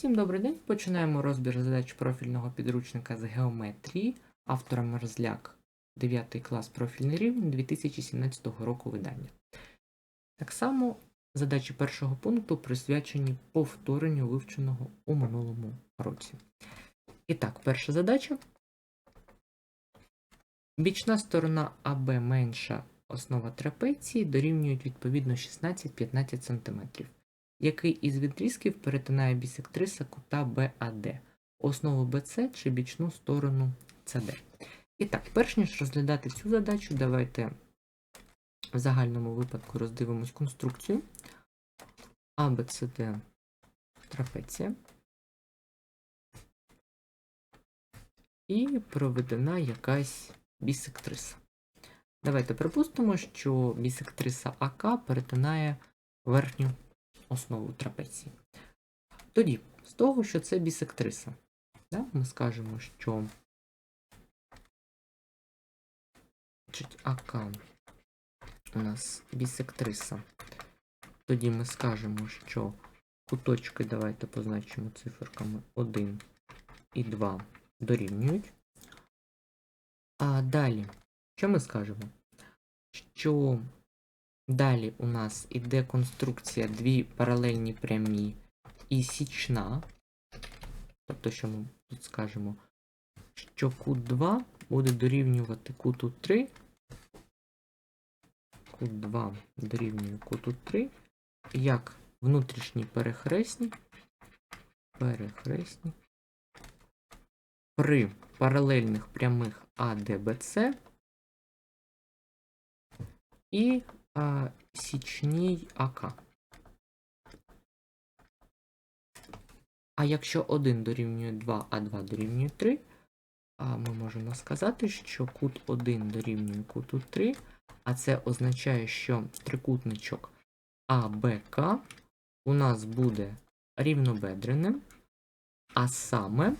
Всім добрий день. Починаємо розбір задач профільного підручника з геометрії. Автора Мерзляк, 9 клас профільний рівень 2017 року видання. Так само задачі першого пункту присвячені повторенню вивченого у минулому році. І так, перша задача. Бічна сторона АБ менша основа трапеції дорівнюють відповідно 16-15 см який із відрізків перетинає бісектриса кута БАД, основу БЦ чи бічну сторону СД. І так, перш ніж розглядати цю задачу, давайте в загальному випадку роздивимось конструкцію. АБЦД трапеція. І проведена якась бісектриса. Давайте припустимо, що бісектриса АК перетинає верхню основу трапеції. Тоді, з того, що це бісектриса, да, ми скажемо, що АК у нас бісектриса. Тоді ми скажемо, що куточки давайте позначимо циферками 1 і 2 дорівнюють. А далі, що ми скажемо? Що Далі у нас іде конструкція дві паралельні прямі. І січна. Тобто, що ми тут скажемо, що кут 2 буде дорівнювати куту 3. Кут 2 дорівнює куту 3, як внутрішні перехресні, перехресні. При паралельних прямих АДБЦ і січній АК. А якщо 1 дорівнює 2, а 2 дорівнює 3, а ми можемо сказати, що кут 1 дорівнює куту 3, а це означає, що трикутничок АБК у нас буде рівнобедреним, а саме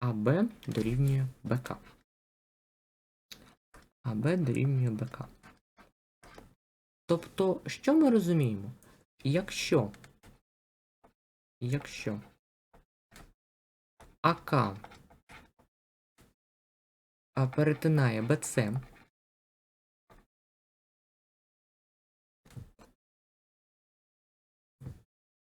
АБ дорівнює БК. АБ дорівнює БК. Тобто, що ми розуміємо? Якщо, якщо АК перетинає БЦ,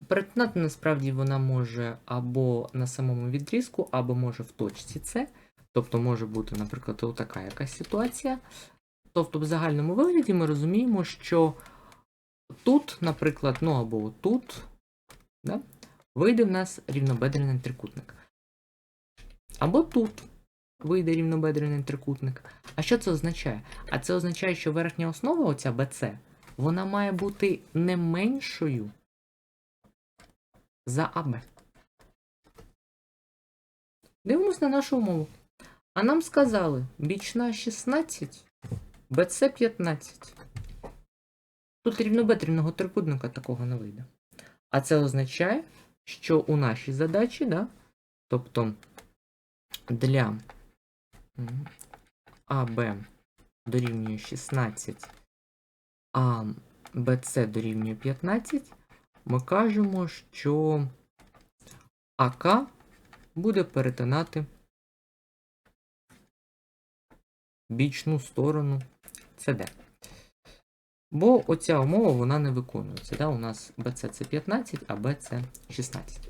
перетинати насправді вона може або на самому відрізку, або може в точці С. Тобто може бути, наприклад, така якась ситуація. Тобто, в загальному вигляді ми розуміємо, що тут, наприклад, ну або тут, да, вийде в нас рівнобедрений трикутник. Або тут вийде рівнобедрений трикутник. А що це означає? А це означає, що верхня основа, оця BC, вона має бути не меншою за АБ. Дивимось на нашу умову. А нам сказали, бічна 16. BC 15. Тут рівнобедрівного трикутника такого не вийде. А це означає, що у нашій задачі, да, тобто для АБ дорівнює 16, а BC дорівнює 15, ми кажемо, що АК буде перетинати бічну сторону CD. Бо оця умова вона не виконується. Да? У нас BC це 15, а B це 16.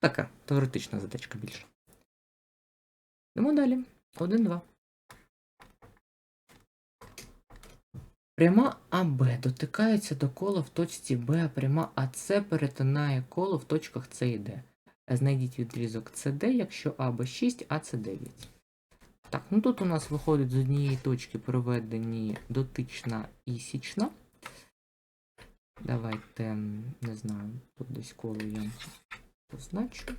Така теоретична задачка більше. Йдемо далі. 1-2. Пряма АБ дотикається до кола в точці Б, а пряма АС перетинає коло в точках С і Д. Знайдіть відрізок CD, якщо АБ 6, а С 9. Так, ну тут у нас виходить з однієї точки проведені дотична і січна. Давайте, не знаю, тут десь коло я позначу.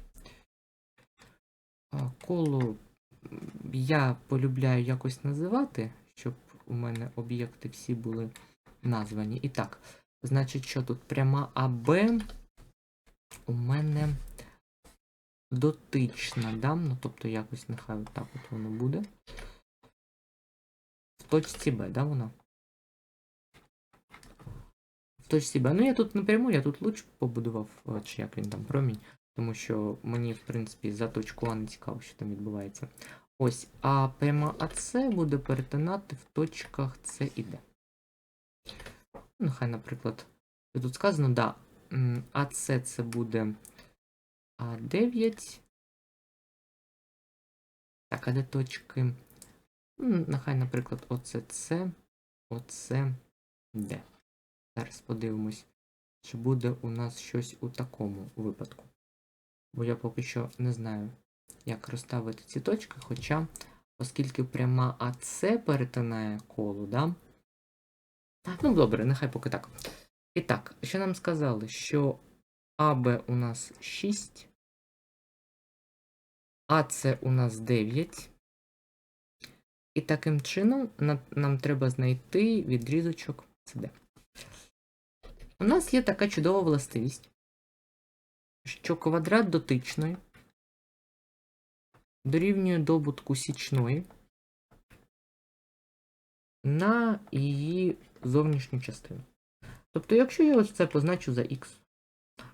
Коло я полюбляю якось називати, щоб у мене об'єкти всі були названі. І так, значить, що тут пряма АБ у мене дотична, да? ну тобто якось нехай отак от воно буде. В точці Б, да, вона? В точці Б. Ну я тут напряму, я тут луч побудував, от, чи як він там промінь, тому що мені, в принципі, за точку А не цікаво, що там відбувається. Ось, а пряма АС буде перетинати в точках С і Д. Ну, хай, наприклад, тут сказано, да, АС це буде А9. Так, а де точки? Нехай, наприклад, оце С, оце Д. Зараз подивимось, чи буде у нас щось у такому випадку. Бо я поки що не знаю, як розставити ці точки, хоча, оскільки пряма АС перетинає коло, да? Ну, добре, нехай поки так. І так, що нам сказали, що АБ у нас 6, АС у нас 9. І таким чином нам треба знайти відрізочок CD. У нас є така чудова властивість, що квадрат дотичної дорівнює добутку січної на її зовнішню частину. Тобто, якщо я ось це позначу за х,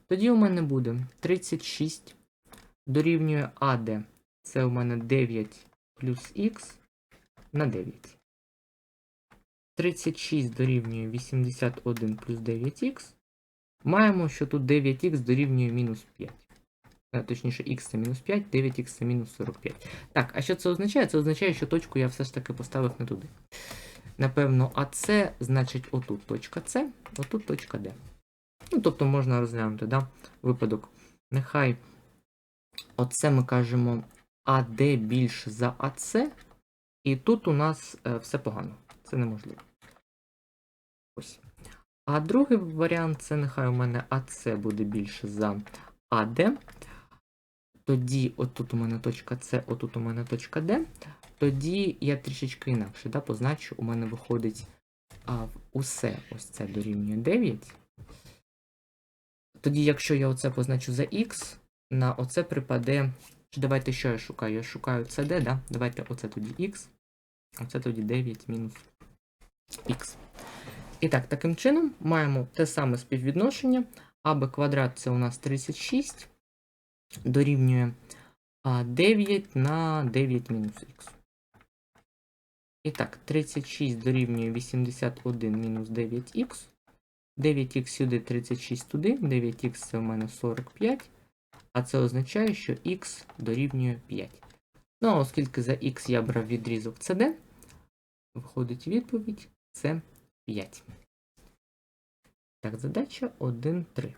тоді у мене буде 36 дорівнює АД. Це у мене 9 плюс х на 9. 36 дорівнює 81 плюс 9х. Маємо, що тут 9х дорівнює мінус 5. Е, Точніше, х це мінус 5, 9х це мінус 45. Так, а що це означає? Це означає, що точку я все ж таки поставив не туди. Напевно, АС значить отут точка С, отут точка Д. Ну, тобто можна розглянути, да? випадок. Нехай оце ми кажемо АД більше за АС, і тут у нас е, все погано. Це неможливо. Ось. А другий варіант це нехай у мене АС буде більше за АД. Тоді отут у мене точка С, отут у мене точка Д. Тоді я трішечки інакше да, позначу, у мене виходить а, усе ось це дорівнює 9. Тоді, якщо я оце позначу за Х, на оце припаде. Давайте що я шукаю? Я шукаю CD, да? Давайте оце тоді Х. Оце тоді 9 мінус Х. І так, таким чином маємо те саме співвідношення. АБ квадрат це у нас 36 дорівнює 9 на 9 мінус х. І так, 36 дорівнює 81 мінус 9х. 9х сюди, 36 туди, 9х це у мене 45. А це означає, що х дорівнює 5. Ну, а оскільки за х я брав відрізок CD, виходить відповідь це 5. Так, задача 1-3.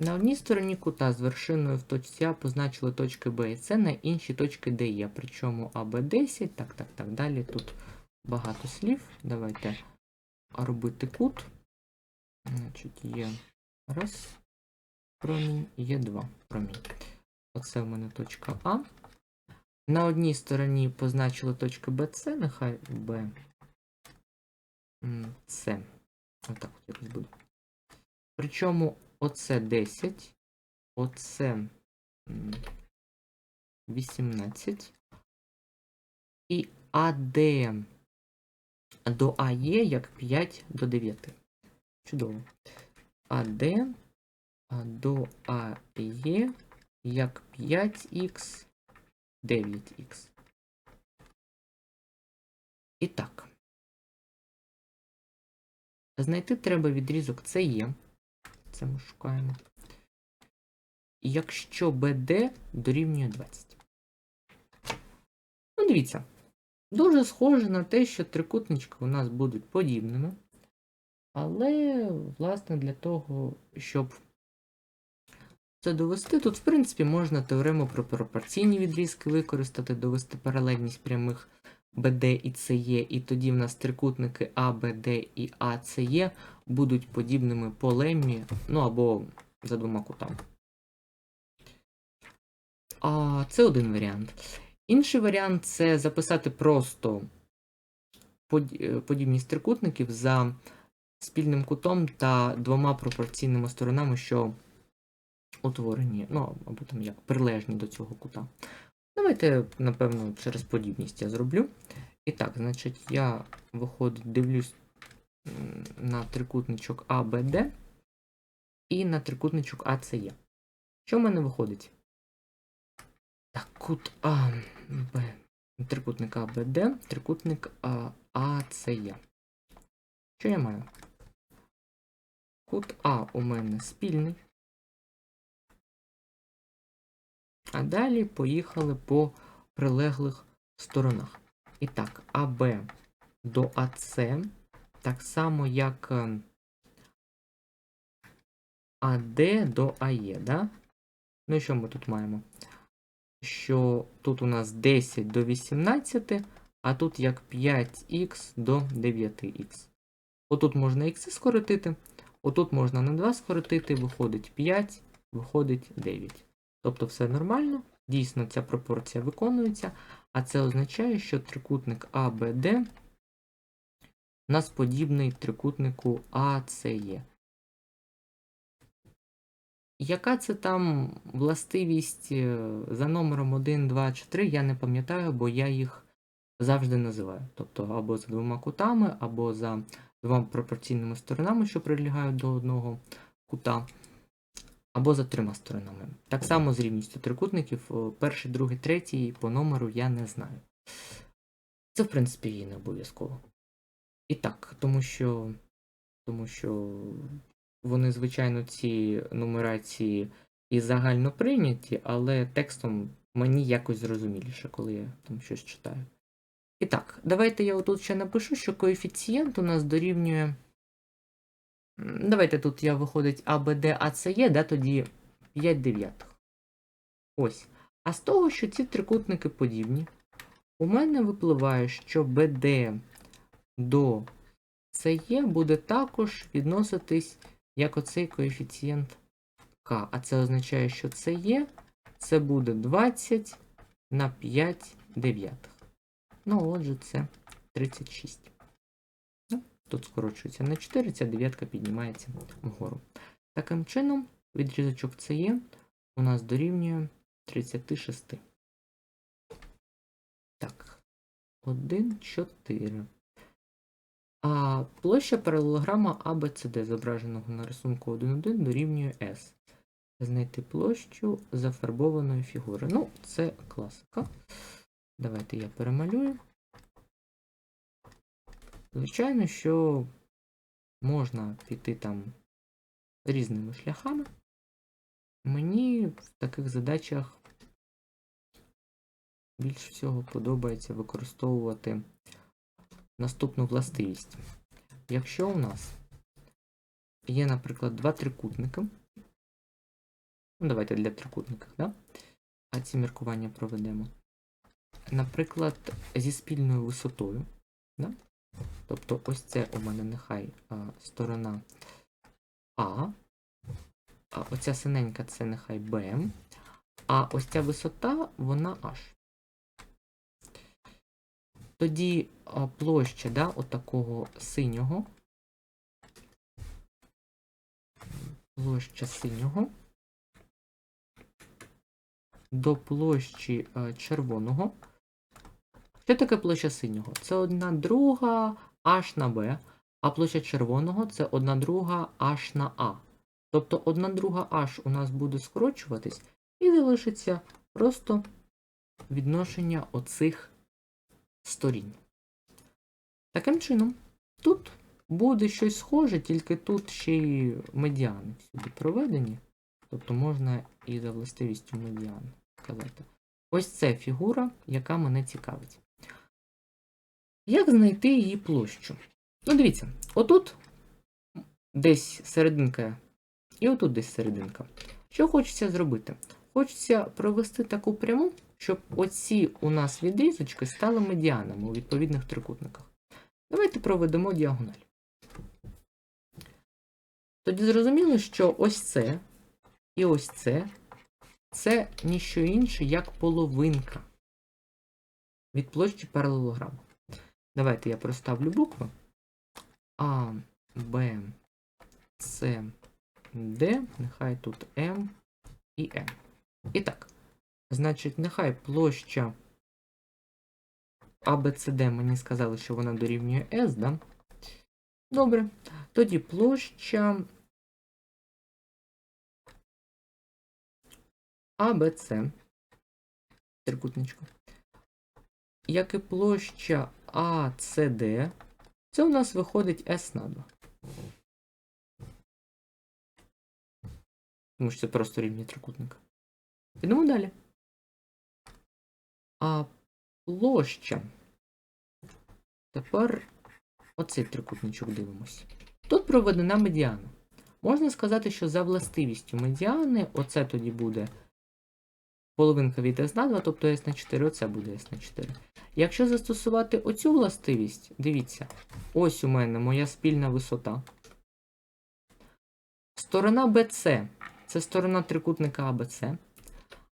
На одній стороні кута з вершиною в точці А позначили точки Б і С, на іншій точки Д є. Причому АБ 10, так, так, так далі. Тут багато слів. Давайте робити кут. Значить, є раз промінь, є два промінь. Оце в мене точка А. На одній стороні позначили точки БЦ, нехай Б. С. Отак от якось буде. Причому оце 10, оце м, 18. І АД до АЄ як 5 до 9. Чудово. АД до АЄ як 5х 9х. І так. Знайти треба відрізок CE. Це ми шукаємо. Якщо BD дорівнює 20. Ну, дивіться. Дуже схоже на те, що трикутнички у нас будуть подібними. Але, власне, для того, щоб це довести, тут, в принципі, можна теорему про пропорційні відрізки використати, довести паралельність прямих BD і CE, і тоді в нас трикутники ABD і ACE будуть подібними по леммі, ну або за двома кутами. А це один варіант. Інший варіант це записати просто е, подібність трикутників за спільним кутом та двома пропорційними сторонами, що утворені, ну, або там як прилежні до цього кута. Давайте, напевно, через подібність я зроблю. І так, значить, я виходить, дивлюсь на трикутничок АБД і на трикутничок АЦЕ. Що в мене виходить? Так, кут А, Б. Трикутник АБД, трикутник А, АЦЕ. Що я маю? Кут А у мене спільний. А далі поїхали по прилеглих сторонах. І так, АБ до АЦ, так само як е, АД до АЕ, да? Ну і що ми тут маємо? Що тут у нас 10 до 18, а тут як 5х до 9х. Отут можна х скоротити, отут можна на 2 скоротити, виходить 5, виходить 9. Тобто все нормально, дійсно ця пропорція виконується, а це означає, що трикутник АБД у нас подібний трикутнику АЦЕ. Яка це там властивість е, за номером 1, 2 чи 3, я не пам'ятаю, бо я їх завжди називаю. Тобто або за двома кутами, або за двома пропорційними сторонами, що прилягають до одного кута, або за трьома сторонами. Так само з рівністю трикутників, перший, другий, третій по номеру я не знаю. Це, в принципі, і не обов'язково. І так, тому що, тому що вони, звичайно, ці нумерації і загально прийняті, але текстом мені якось зрозуміліше, коли я там щось читаю. І так, давайте я отут ще напишу, що коефіцієнт у нас дорівнює. Давайте тут я виходить АБД, АЦЕ, да, тоді 5 дев'ятих. Ось. А з того, що ці трикутники подібні, у мене випливає, що БД до СЕ буде також відноситись як оцей коефіцієнт К. А це означає, що це є, це буде 20 на 5 дев'ятих. Ну, отже, це 36. Ну, Тут скорочується на 4, ця дев'ятка піднімається вгору. Таким чином, відрізочок СЕ у нас дорівнює 36. Так, 1, 4. А площа паралелограма ABCD, зображеного на рисунку 1.1, дорівнює S. Знайти площу зафарбованої фігури. Ну, це класика. Давайте я перемалюю. Звичайно, що можна піти там різними шляхами. Мені в таких задачах більш всього подобається використовувати наступну властивість. Якщо у нас є, наприклад, два трикутники, ну давайте для трикутників, да? а ці міркування проведемо. Наприклад, зі спільною висотою. Да? Тобто ось це у мене нехай а, сторона А, а оця синенька це нехай Б, а ось ця висота, вона H. Тоді площа да, отакого синього. Площа синього до площі а, червоного. Що таке площа синього? Це одна друга H на B, а площа червоного це одна друга H на А. Тобто одна друга H у нас буде скорочуватись і залишиться просто відношення оцих сторін. Таким чином, тут буде щось схоже, тільки тут ще й медіани сюди проведені. Тобто можна і за властивістю медіан сказати. Ось це фігура, яка мене цікавить. Як знайти її площу? Ну, дивіться, отут десь серединка, і отут десь серединка. Що хочеться зробити? Хочеться провести таку пряму, щоб оці у нас відрізочки стали медіанами у відповідних трикутниках. Давайте проведемо діагональ. Тоді зрозуміло, що ось це і ось це це ніщо інше, як половинка від площі паралелограма. Давайте я проставлю букви А, Б, С, Д, нехай тут М і Н. І так, значить, нехай площа ABCD мені сказали, що вона дорівнює S, да? Добре. Тоді площа ABC, трикутничку, як і площа ACD, це у нас виходить S на 2. Тому що це просто рівні трикутника. Ідемо далі. А площа. Тепер оцей трикутничок дивимося. Тут проведена медіана. Можна сказати, що за властивістю медіани, оце тоді буде половинка від S на 2, тобто S на 4, оце буде S на 4. Якщо застосувати оцю властивість, дивіться, ось у мене моя спільна висота. Сторона BC це сторона трикутника ABC,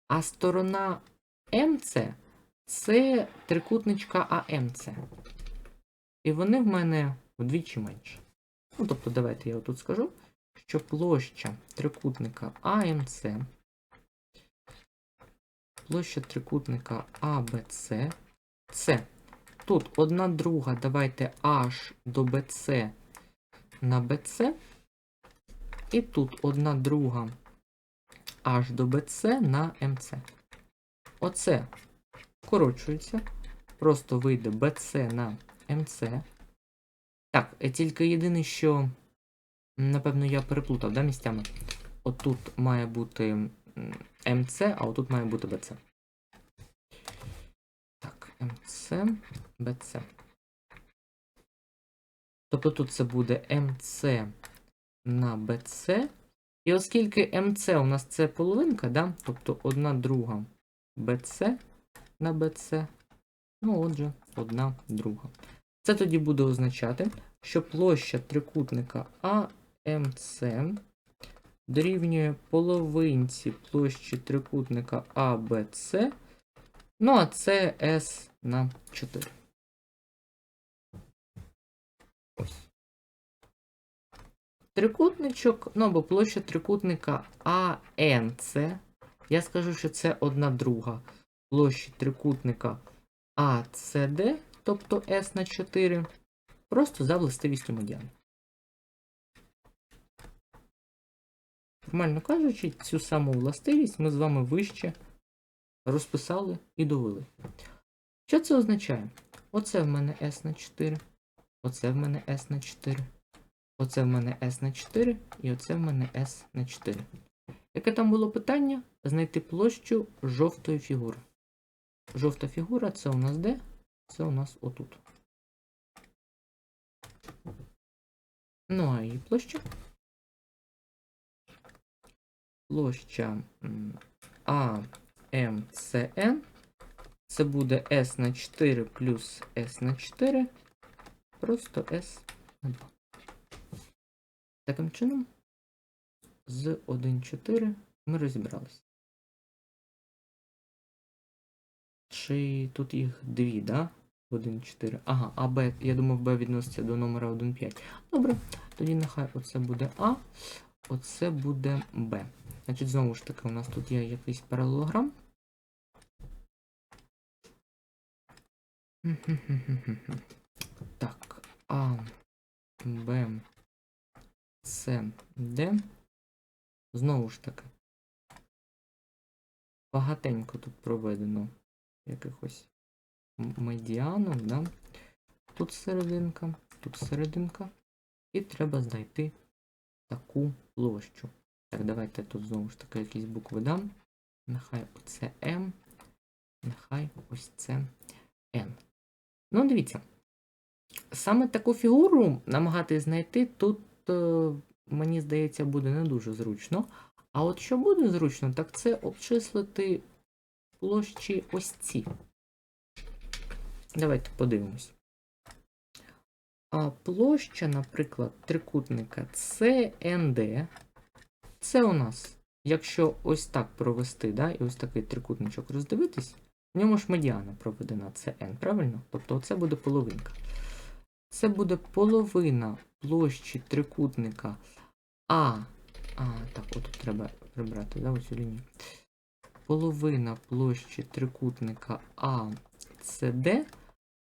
а сторона MC це трикутничка АМЦ. І вони в мене вдвічі менше. Ну, тобто, давайте я отут скажу, що площа трикутника АМЦ, площа трикутника АБЦ, це тут одна друга, давайте H до BC на BC, і тут одна друга H до BC на MC. Оце скорочується. Просто вийде BC на MC. Так, е, тільки єдине, що, напевно, я переплутав, да, місцями. Отут має бути MC, а отут має бути BC. Так, MC, BC. Тобто тут це буде MC на BC. І оскільки MC у нас це половинка, да? тобто одна друга BC на BC, ну отже, одна друга. Це тоді буде означати, що площа трикутника AMC дорівнює половинці площі трикутника ABC, ну а це S на 4. Ось. Трикутничок, ну або площа трикутника ANC. Я скажу, що це одна друга площі трикутника ACD, тобто S на 4, просто за властивістю медіани. Формально кажучи, цю саму властивість ми з вами вище розписали і довели. Що це означає? Оце в мене S на 4, оце в мене S на 4, оце в мене S на 4 і оце в мене S на 4. Яке там було питання? Знайти площу жовтої фігури. Жовта фігура це у нас де? Це у нас отут. Ну, а її площа. Площа AMCN. Це буде S на 4 плюс S на 4. Просто S на 2. Таким чином, з 1,4 ми розібралися. Чи тут їх дві, да? 1,4. Ага, а Б, я думав, Б відноситься до номера 1,5. Добре, тоді нехай оце буде А, оце буде Б. Значить, знову ж таки, у нас тут є якийсь паралелограм. Так, А, Б, С, Д. Знову ж таки. Багатенько тут проведено якихось медіанок, да? Тут серединка, тут серединка. І треба знайти таку площу. Так, давайте тут знову ж таки якісь букви дам. Нехай оце М, нехай ось це N. Ну, дивіться. Саме таку фігуру намагатись знайти тут, е, мені здається, буде не дуже зручно. А от що буде зручно, так це обчислити площі ось ці. Давайте подивимось. А площа, наприклад, трикутника CND. Це у нас, якщо ось так провести, да, і ось такий трикутничок роздивитись, в ньому ж медіана проведена це n, правильно? Тобто це буде половинка. Це буде половина площі трикутника А. А, так, отут треба прибрати, да, оцю лінію. Половина площі трикутника АЦД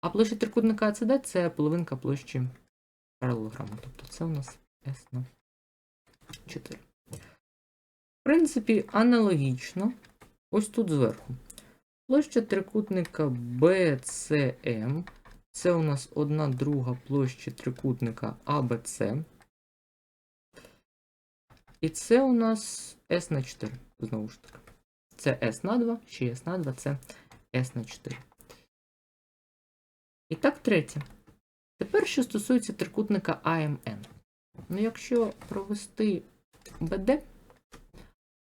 А площа трикутника АЦД це половинка площі паралелограма. Тобто це у нас S на 4. В принципі, аналогічно. Ось тут зверху. Площа трикутника BCM. Це у нас одна друга площі трикутника ABC. І це у нас S на 4. Знову ж таки. Це S на 2, ще S на 2, це S на 4. І так, третє. Тепер, що стосується трикутника AMN. Ну, якщо провести BD,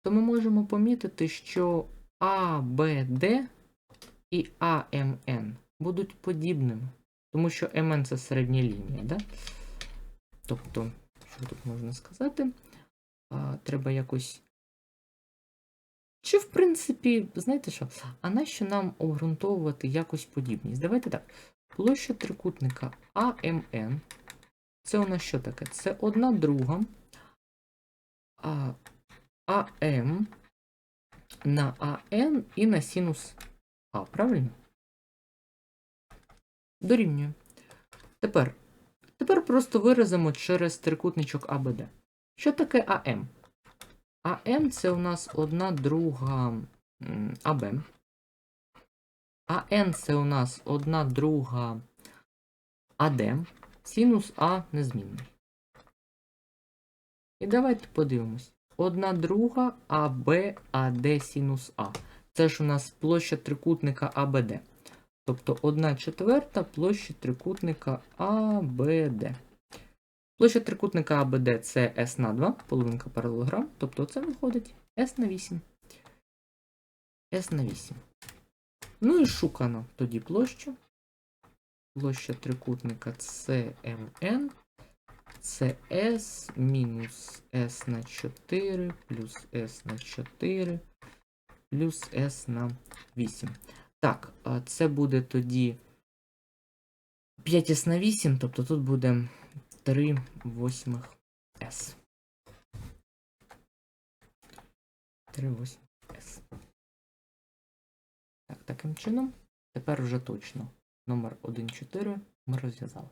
то ми можемо помітити, що ABD і AMN будуть подібними. Тому що MN це середня лінія, да? Тобто, що тут можна сказати? А, треба якось. Чи, в принципі, знаєте що? А нащо нам обґрунтовувати якось подібність? Давайте так. Площа трикутника АМН. Це у нас що таке? Це одна друга. А, АМ на АН і на синус А, правильно? Дорівнює. Тепер. Тепер просто виразимо через трикутничок АБД. Що таке АМ? АМ це у нас одна друга м, АБ. АН це у нас одна друга АД. Синус А незмінний. І давайте подивимось. Одна друга АБ АД синус А. Це ж у нас площа трикутника АБД. Тобто 1 четверта площі трикутника АБД. Площа трикутника АБД це S на 2, половинка паралелограм. Тобто це виходить S на 8. S на 8. Ну і шукано тоді площу. Площа трикутника CMN. Це S мінус S на 4 плюс S на 4 плюс S на 8. Так, це буде тоді 5S на 8, тобто тут буде 3 восьмих С. 3 восьмих С. Так, таким чином, тепер вже точно номер 1,4 ми розв'язали.